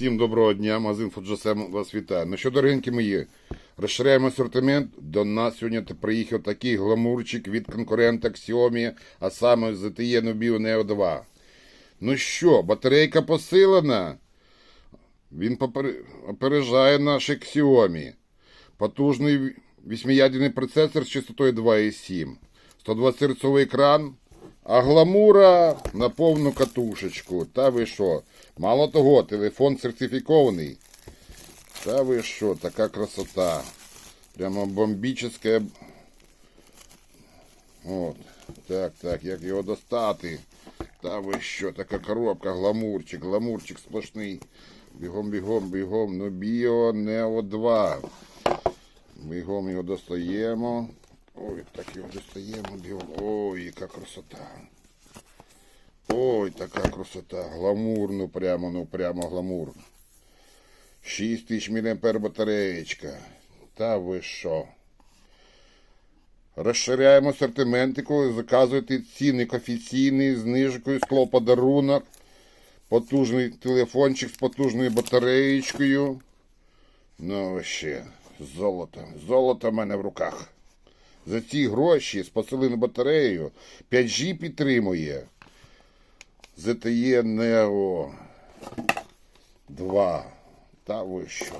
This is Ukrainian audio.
Всім доброго дня, магазин Фуджасем вас вітає. Ну що, дорогенькі мої, розширяємо асортимент. До нас сьогодні приїхав такий гламурчик від конкурента Xiaomi, а саме ZTE Nubio Neo 2. Ну що, батарейка посилена? Він опережає наші Xiaomi. Потужний вісьмиядерний процесор з частотою 2,7. 120 Гц екран. А гламура на повну катушечку. Та ви що? Мало того, телефон сертифікований. Та ви що, така красота. Прямо бомбічна. От. Так, так, як його достати? Та ви що, така коробка, гламурчик, гламурчик сплошний. Бігом, бігом, бігом. Ну, біо Нео 2. Бігом його достаємо. Ой, так його достаємо, бігом. Ой, яка красота. Ой, така красота. Гламур, ну прямо, ну прямо гламур. 6 тисяч мА батареєчка. Та ви що? Розширяємо асортиментику, заказуйте цінник офіційний, знижкою, скло подарунок. Потужний телефончик з потужною батареєчкою. Ну, ще, золото. Золото в мене в руках. За ці гроші з посиленою батарею 5G підтримує. ZTE Neo 2. Та ви що?